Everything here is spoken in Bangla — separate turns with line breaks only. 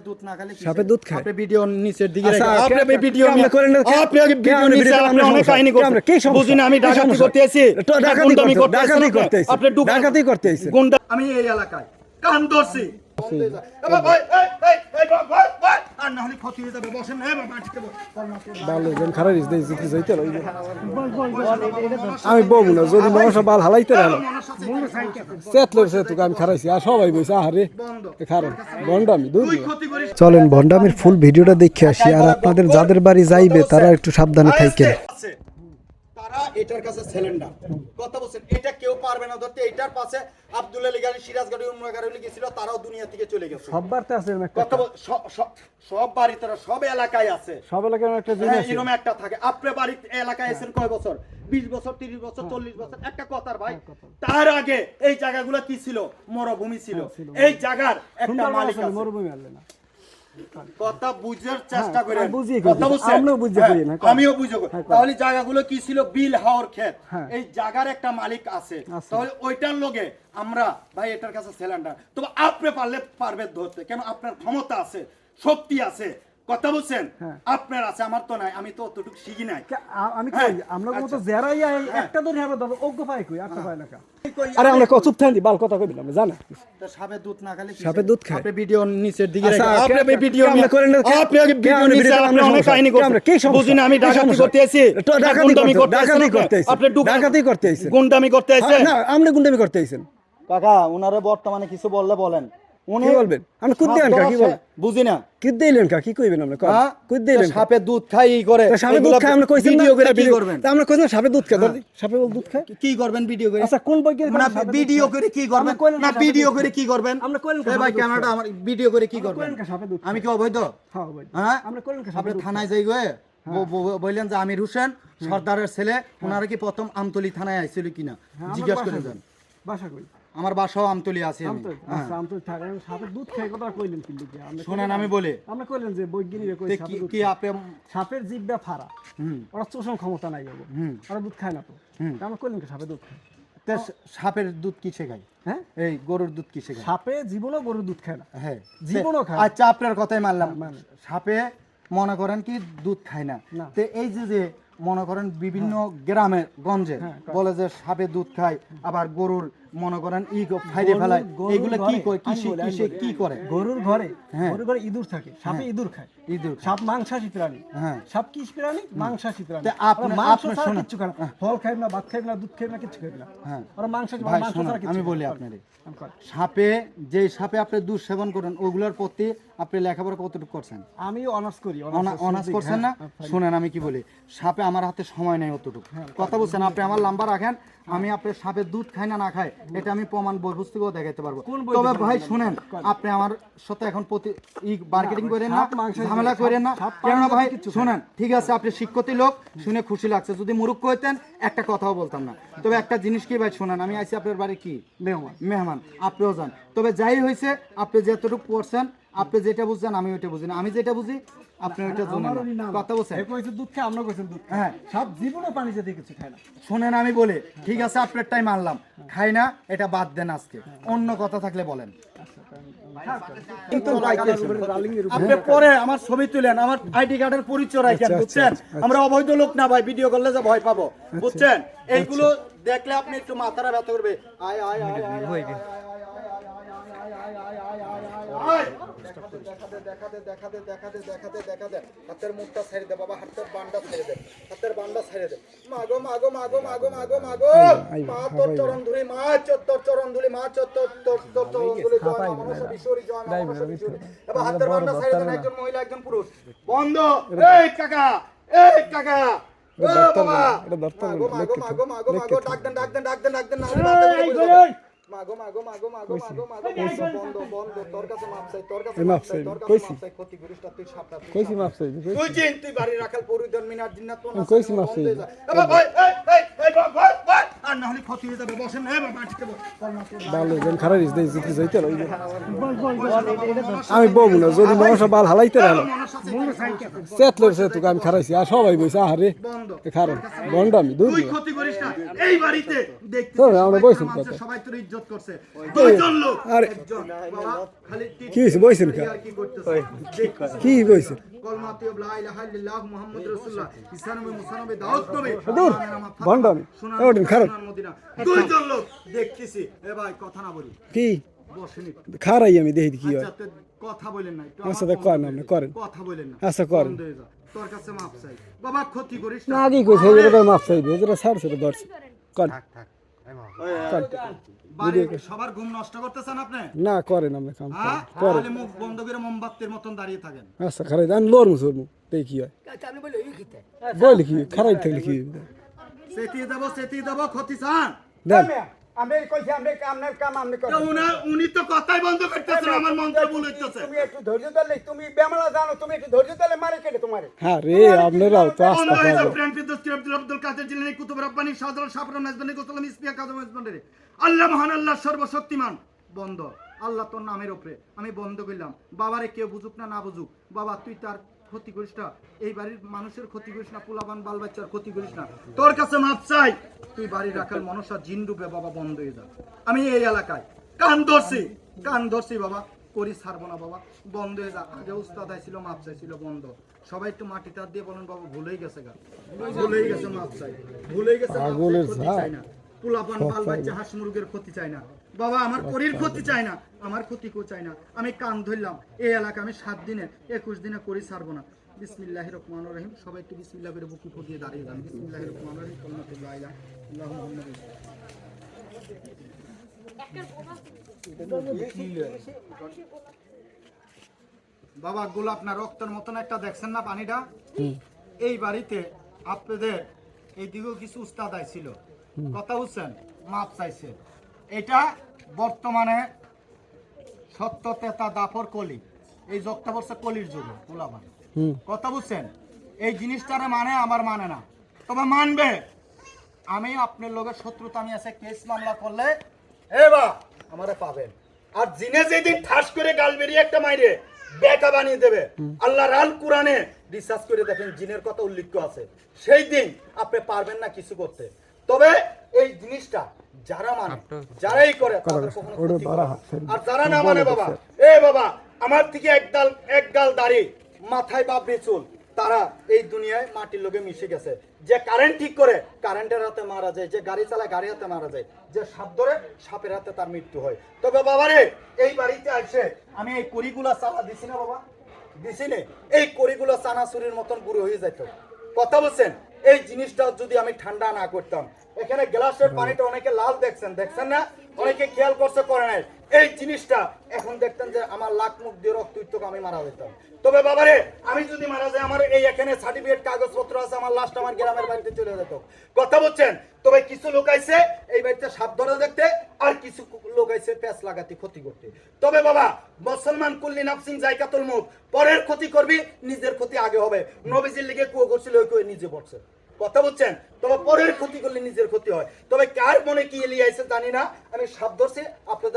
দুধ
সাপে দুধ খায়
আপনি ভিডিও নিচের দিকে রাখেন আপনি ভিডিও
আমরা করেন না
আপনি ভিডিও নিচে আপনি অনেক কাহিনী
করছেন কি সমস্যা
না আমি ডাকাতি করতে
এসে ডাকাতি করতে ডাকাতি করতে এসে
আপনি
ডাকাতি করতে এসে
গুন্ডা আমি এই এলাকায় কাম ধরছি ভাই ভাই ভাই ভাই ভাই আর না হলে ক্ষতি হয়ে যাবে বসেন এই বাবা, আটকে বস।
খারাপ ইস জিতে যাইতে রইবে আমি বমু না যদি মনসা বাল হালাইতে রহল সে সেতুকে আমি খারাইছি আর সবাই বইছে আহারে খারাপ দূর
ক্ষতি
চলেন ভন্ডামির ফুল ভিডিওটা দেখে আসি আর আপনাদের যাদের বাড়ি যাইবে তারা একটু সাবধানে থাকেন।
তারা এটার কাছে সিলিন্ডার। কথা বলছেন এটা কেউ পারবে না ধরতে। এটার পাশে আব্দুল আলী গাড়ি সিরাজগাড়ি উমরাগাড়ি গেছিল তারাও দুনিয়া থেকে চলে গেছে।
সব বাড়তে আছে
কথা সব বাড়িতে সব এলাকায় আছে।
সব এলাকার একটা জিনিস
হ্যাঁ, এরকম একটা থাকে। আপনার বাড়ি এলাকায় এসেছেন কয় বছর? বিশ বছর তিরিশ বছর চল্লিশ বছর একটা কথার ভাই তার আগে এই জায়গাগুলো কি ছিল? মরুভূমি ছিল। এই জায়গার একটা মালিক আছে।
মরুভূমি আনলে না।
কথা বুঝার চেষ্টা করেন। কথা
কইছি।
বুঝছেন?
আমরাও বুঝিয়ে
হ্যাঁ,
করি না,
আমিও বুঝে করি।
হ্যাঁ,
তাহলে জায়গাগুলো কি ছিল? বিল হাওর ক্ষেত।
হ্যাঁ।
এই জায়গার একটা মালিক আছে।
আছে।
তাহলে ওইটার লগে আমরা ভাই এটার কাছে সিলিন্ডার। তবে আপনি পারলে পারবে ধরতে। কেন? আপনার ক্ষমতা আছে শক্তি আছে। কথা বুঝছেন
হ্যাঁ।
আপনার আছে আমার তো নাই আমি তো অতটুকু শিখি নাই
আমি
হ্যাঁ,
কই আমরা মতো
আচ্ছা।
জেরাই আই একটা ধরে হবে অজ্ঞ পাই কই আটটা পাই না আরে আমরা কত চুপ থাকি বাল কথা কই দিলাম জানা
তা সাপের দুধ না খেলে হবে?
দুধ খায়?
আপনি ভিডিও নিচের দিকে
আচ্ছা,
রাখেন। আপনি ভিডিও
আমরা করেন না?
আপনি আগে ভিডিও নিচে আপনি
আমরা
অনেক কাহিনী করছেন
আমরা- কি সমস্যা?
বুঝিনা আমি ডাকাতি করতে
ডাকাতি
গুন্ডামি
করতে-।
আপনি
ডাকাতি করতে আইছেন।
গুন্ডামি করতে আছেন
না আমরা গুন্ডামি করতে আইছেন
কাকা উনারে বর্তমানে কিছু বললে বলেন উনি
বলবেন? আপনি কুদ দিলেন কা, কি বলেন?
বুঝি না।
কি দিলেন কা কি কইবেন
হ্যাঁ?
দিলেন
সাপে দুধ খাই ই করে।
সাপে দুধ খায় আমরা কইছেন না
ভিডিও করে কি করবেন?
তা আমরা কইছেন সাপে দুধ খায় দাদি সাপে দুধ খায়।
কি করবেন ভিডিও করে?
আচ্ছা কোন বৈজ্ঞানিক
না ভিডিও করে কি করবেন? না ভিডিও করে কি করবেন?
আমরা কইলেন সাপে
ভাই ক্যামেরাটা আমার ভিডিও করে কি করবেন?
কা সাপে দুধ
আমি কি অবৈধ?
হ্যাঁ ভাই
হ্যাঁ?
আমরা কইলেন কা সাপে
থানায় যাই গো বললেন যে আমির হোসেন সর্দারের ছেলে ওনারা কি প্রথম আমতলি থানায় আইছিল কিনা?
হ্যাঁ,
জিজ্ঞাসা করে যান।
বাসা কই
আমার বাসাও আমতলি আছে আমি।
আমতো
হ্যাঁ।
আচ্ছা আমতো থাকে। সাপে দুধ খায় কথা কইলেন কি?
শোনেন আমি বলি।
আমরা কইলেন যে বৈজ্ঞানিক কই সাপে
কি- আপনি
সাপের জিব্বা ফাড়া।
হুম।
ওরা চোষণ ক্ষমতা নাই যাব
হুম।
ওরা দুধ খায় না তো। আমরা কইলেন কি সাপে দুধ খায়?
তে সাপের দুধ কিসে খায়?
হ্যাঁ?
এই গরুর দুধ কিসে খায়?
সাপে জীবনও গরুর দুধ খায় না।
হ্যাঁ।
জীবনও খায়।
আচ্ছা আপনার কথাই মানলাম।
মানে।
সাপে মনে করেন কি দুধ খায় না। তো এই যে যে মনে করেন বিভিন্ন গ্রামে গঞ্জে
হ্যাঁ,
বলে যে সাপে দুধ খায় আবার গরুর মনে করেন ই
গরুর-
ফেলায়। এগুলো কি কিসে কি করে?
গরুর ঘরে
হ্যাঁ।
গরুর ঘরে ইঁদুর থাকে সাপে ইঁদুর খায়।
ইঁদুর
সাপ মাংসাশী প্রাণী।
হ্যাঁ।
সাপ কি প্রাণী? মাংসাশী প্রাণী।
আপনি-
মাংস ছাড়া খায় না। ফল খায় না ভাত খায় না দুধ খায় না খায় না।
হ্যাঁ।
ওরা মাংসাশী মাংস ছাড়া কিচ্ছু
আমি বলি আপনারে সাপে যে সাপে আপনি দুধ সেবন করেন ওগুলোর প্রতি আপনি লেখাপড়া কতটুকু করছেন?
আমি অনার্স করি
অনার্স করছেন না? শুনেন আমি কি বলি সাপে আমার হাতে সময় নেই অতটুকু। কথা বলছেন আপনি আমার লাম্বা রাখেন আমি আপনার সাপের দুধ খাই না না খাই। এটা আমি প্রমাণ বই পুস্তকেও দেখাতে পারব তবে ভাই শুনেন আপনি আমার সাথে এখন প্রতি ই মার্কেটিং করেন না ঝামেলা করেন না।
কেন
কেননা ভাই শুনেন ঠিক আছে আপনি শিক্ষতি লোক শুনে খুশি লাগছে। যদি মুরুখ হইতেন একটা কথাও বলতাম না। তবে একটা জিনিস কি ভাই শুনেন আমি আছি আপনার বাড়ি কি?
মেহমান।
মেহমান আপনিও যান। তবে যাই হয়েছে আপনি যতটুকু পড়ছেন আপনি যেটা বুঝছেন আমি ওইটা বুঝি না আমি যেটা বুঝি আপনি জানেন কথা বলছেন
এ কইছে দুধ খায় আমরা কইছেন দুধ
হ্যাঁ
সাপ জীবনও পানি যেতে কিছু খায় না
শুনেন আমি বলি ঠিক আছে আপনার টাইম আনলাম খাই না এটা বাদ দেন আজকে অন্য কথা থাকলে বলেন আপনি পরে আমার ছবি তুলেন আমার আইডি কার্ডের পরিচয় রাখেন
আচ্ছা,
বুঝছেন
আচ্ছা,
আমরা অবৈধ লোক না ভাই ভিডিও করলে যে ভয় পাবো বুঝছেন এইগুলো দেখলে আপনি একটু মাথাটা ব্যথা করবে আয় আয় আয় আয় চেষ্টা করিস হাতের মুখটা ছেড়ে দে বাবা হাতের বান্ডা ছেড়ে দে হাতের বান্ডা ছেড়ে দে। মাগো মাগো মাগো মাগো মাগো মাগো মা তোর চরণ ধুলি মা চত্তর চরণ ধুলি মা চত্তর তোর তোর চরণ ধুলি জয় মা বিশ্বরি জয় মা হাতের বান্ডা ছেড়ে দেন একজন মহিলা একজন পুরুষ। বন্ধ। এই কাকা এই কাকা। ও বাবা।
এটা দর্তন
মাগো মাগো মাগো মাগো ডাক দেন ডাক দেন ডাক দেন ডাক দেন না মাগো মাগো মাগো মাগো মাগো মাগো বন্ধ বন্ধ তোর কাছে মাপ চাই তোর কাছে মাপ চাই তোর কাছে মাপ চাই ক্ষতি না তুই সাপটা তুই
কইছি মাপ কইছি।
তুই চিন তুই বাড়ি রাখাল পরিজন মিনার জিন্নাত তো না
কইছি মাপ চাই।
ভাই এই এই ভাই ভাই আর না হলে ক্ষতি হয়ে যাবে বসেন হ্যাঁ বাবা আজকে
বাল যেন খারাপ ইস দেই জিতে যাইতে লই আমি বউ না যদি মনসা বাল হালাইতে রাখল সেত লোক সে তোকে আমি খারাইছি আর সবাই বইছে
আরে
খারাপ বন্ধ আমি দূর খারাপ
মদিনা দুইজন লোক দেখতেছি। এ ভাই কথা না বলি।
কি? খারাই আমি দেখি কি হয়।
আচ্ছা, কথা বলেন না
আচ্ছা, করেন আপনি, করেন।
কথা বলেন না।
আচ্ছা, করেন।
হয়ে। তোর কাছে মাপ চাই। বাবা ক্ষতি করিস
না। আগে কইছে? এটা তো মাফ চাইবে এটা ছাড়ছে এটা ধরছে। কর কর।
সবার ঘুম নষ্ট করতেছেন আপনি?
না করেন আপনি কাম
হ্যাঁ?
করেন। করেন
মুখ বন্ধ করে মোমবাতির মতন দাঁড়িয়ে থাকেন।
আচ্ছা খারাই আমি লোর মুসুর মু দেখি হয়। বলি কি খারাই থাকলে কি
সেতি দেবো সেতি দেবো ক্ষতি চান।
আমি কইছি আপনার কাম
তো
করেন
উনা- উনি তো কথাই বন্ধ করতেছেন আমার মন্ত্র বলতেছে
তুমি একটু ধৈর্য ধরলে তুমি বেমালা জানো তুমি একটু ধৈর্য ধরলে মারে কেটে তোমারে।
হ্যাঁ রে আপনারাও তো আস্তে
প্রেম আব্দুল আব্দুল কাদের জিলানী কুতুব রব্বানি শাহজালাল গোসলাম ইসপিয়া কাজম নাজদানি আল্লাহ মহান আল্লাহ সর্বশক্তিমান। বন্ধ। আল্লাহ তোর নামের উপরে। আমি বন্ধ করলাম বাবারে কেউ বুঝুক না না বুঝুক। বাবা তুই তার ক্ষতি করিস না। এই বাড়ির মানুষের ক্ষতি করিস না পোলাবান বাল বাচ্চার ক্ষতি করিস না। তোর কাছে মাপ চাই। তুই বাড়ির রাখাল মনসা জিন ডুবে বাবা বন্ধ হয়ে যা। আমি এই এলাকায় কান ধরছি কান ধরছি বাবা। করি ছাড়বো না বাবা বন্ধ হয়ে যা। আগে উস্তাদ ছিল মাপ চাইছিল বন্ধ। সবাই একটু মাটি টার দিয়ে বলেন বাবা ভুলেই গেছে গা। ভুলেই গেছে মাপ চাই। ভুলেই গেছে না। পোলাপান বাল বাচ্চা হাঁস মুরগের ক্ষতি চাই না। বাবা আমার পরির ক্ষতি চাই না আমার ক্ষতি কেউ চাই না। আমি কান ধরলাম এই এলাকা আমি সাত দিনে একুশ দিনে করি ছাড়বো না। বিসমিল্লাহ রহমান রহিম। সবাই একটু বিসমিল্লাহ করে বুকু ফুটিয়ে দাঁড়িয়ে যান। বিসমিল্লাহ রহমান রহিম। কলমাতুল্লাহ বাবা গোলাপ না রক্তের মতন একটা দেখছেন না পানিটা? এই বাড়িতে আপনাদের এইদিকেও কিছু উস্তাদ ছিল কথা বুঝছেন? মাপ চাইছে। এটা বর্তমানে সত্য তেতা দাপর কলি। এই যোগটা বলছে কলির যুগ গোলাবান কথা বুঝছেন? এই জিনিসটারে মানে আমার মানে না। তবে মানবে আমি আপনার লোকের শত্রুতা আমি আছে কেস মামলা করলে এ বা আমারে পাবেন। আর জিনে যেদিন ঠাস করে গাল বেরিয়ে একটা মাইরে বেকা বানিয়ে দেবে আল্লাহ রাল কোরআনে রিসার্চ করে দেখেন জিনের কথা উল্লেখ আছে। সেই দিন আপনি পারবেন না কিছু করতে। তবে এই জিনিসটা যারা মানে যারাই করে। আর যারা না মানে বাবা এ বাবা আমার থেকে এক ডাল এক গাল দাড়ি মাথায় বা বেচুল তারা এই দুনিয়ায় মাটির লোকে মিশে গেছে। যে কারেন্ট ঠিক করে কারেন্টের হাতে মারা যায় যে গাড়ি চালায় গাড়ি হাতে মারা যায় যে সাপ ধরে সাপের হাতে তার মৃত্যু হয়। তবে বাবারে এই বাড়িতে আসে আমি এই করিগুলা চালা দিছি না বাবা? দিছি নে। এই করিগুলো চানাচুরির মতন গুঁড়ো হয়ে যেত কথা বলছেন? এই জিনিসটা যদি আমি ঠান্ডা না করতাম এখানে গ্লাসের পানিটা অনেকে লাল দেখছেন দেখছেন না? অনেকে খেয়াল করছে করে নাই। এই জিনিসটা এখন দেখতেন যে আমার লাখ মুখ দিয়ে রক্ত উঠতো আমি মারা যেতাম। তবে বাবারে আমি যদি মারা যাই আমার এই এখানে সার্টিফিকেট কাগজপত্র আছে আমার লাস্ট আমার গ্রামের বাড়িতে চলে যেত। কথা বলছেন? তবে কিছু লোক আইছে এই বাড়িতে সাপ ধরা দেখতে আর কিছু লোক আইছে প্যাঁচ লাগাতে ক্ষতি করতে। তবে বাবা মুসলমান কুল্লি নাফসিং জায়গাতুল মুখ পরের ক্ষতি করবি নিজের ক্ষতি আগে হবে। নবীজির লিগে কুয়ো করছিল ওই কুয়ো নিজে পড়ছে। কথা বলছেন? তবে পরের ক্ষতি করলে নিজের ক্ষতি হয়। তবে কার মনে কি এলিয়ে আছে জানি না। আমি সাপ আপনাদের